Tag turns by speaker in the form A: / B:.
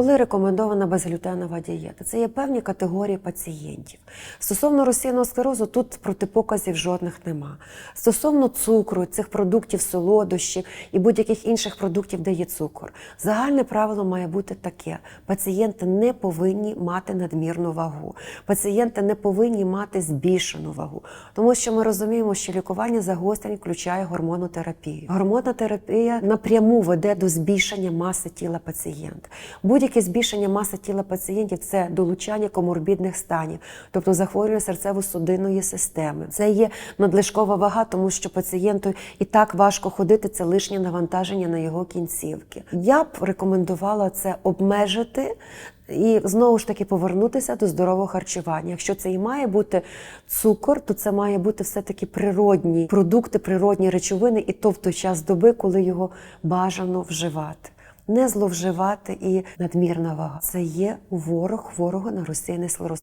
A: Коли рекомендована безглютенова дієта? Це є певні категорії пацієнтів. Стосовно розсійного склерозу, тут протипоказів жодних нема. Стосовно цукру, цих продуктів, солодощів і будь-яких інших продуктів, де є цукор, загальне правило має бути таке: пацієнти не повинні мати надмірну вагу, пацієнти не повинні мати збільшену вагу, тому що ми розуміємо, що лікування загострень включає гормонотерапію. Гормонотерапія напряму веде до збільшення маси тіла пацієнта. Будь-яке збільшення маси тіла пацієнтів це долучання коморбідних станів, тобто захворювання серцево-судинної системи. Це є надлишкова вага, тому що пацієнту і так важко ходити, це лишнє навантаження на його кінцівки. Я б рекомендувала це обмежити. І знову ж таки повернутися до здорового харчування. Якщо це і має бути цукор, то це має бути все-таки природні продукти, природні речовини, і то в той час доби, коли його бажано вживати. Не зловживати і надмірна вага. Це є ворог ворога на розсійний склероз.